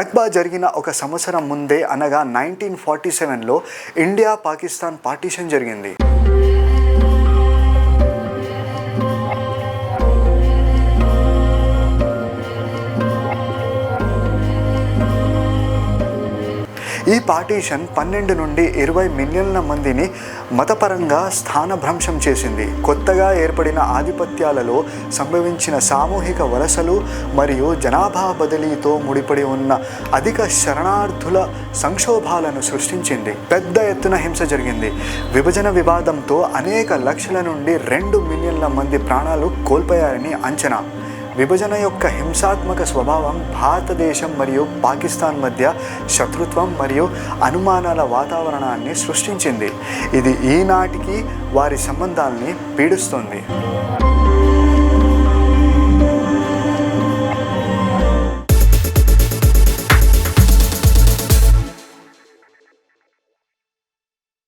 Nakba జరిగిన ఒక సంవత్సరం ముందే అనగా నైన్టీన్ ఫార్టీ సెవెన్లో ఇండియా పాకిస్తాన్ పార్టీషన్ జరిగింది. ఈ పార్టీషన్ పన్నెండు నుండి ఇరవై మిలియన్ల మందిని మతపరంగా స్థానభ్రంశం చేసింది. కొత్తగా ఏర్పడిన ఆధిపత్యాలలో సంభవించిన సామూహిక వలసలు మరియు జనాభా బదిలీతో ముడిపడి ఉన్న అధిక శరణార్థుల సంక్షోభాలను సృష్టించింది. పెద్ద ఎత్తున హింస జరిగింది. విభజన వివాదంతో అనేక లక్షల నుండి రెండు మిలియన్ల మంది ప్రాణాలు కోల్పోయారని అంచనా. విభజన యొక్క హింసాత్మక స్వభావం భారతదేశం మరియు పాకిస్తాన్ మధ్య శత్రుత్వం మరియు అనుమానాల వాతావరణాన్ని సృష్టించింది. ఇది ఈనాటికి వారి సంబంధాల్ని పీడిస్తుంది.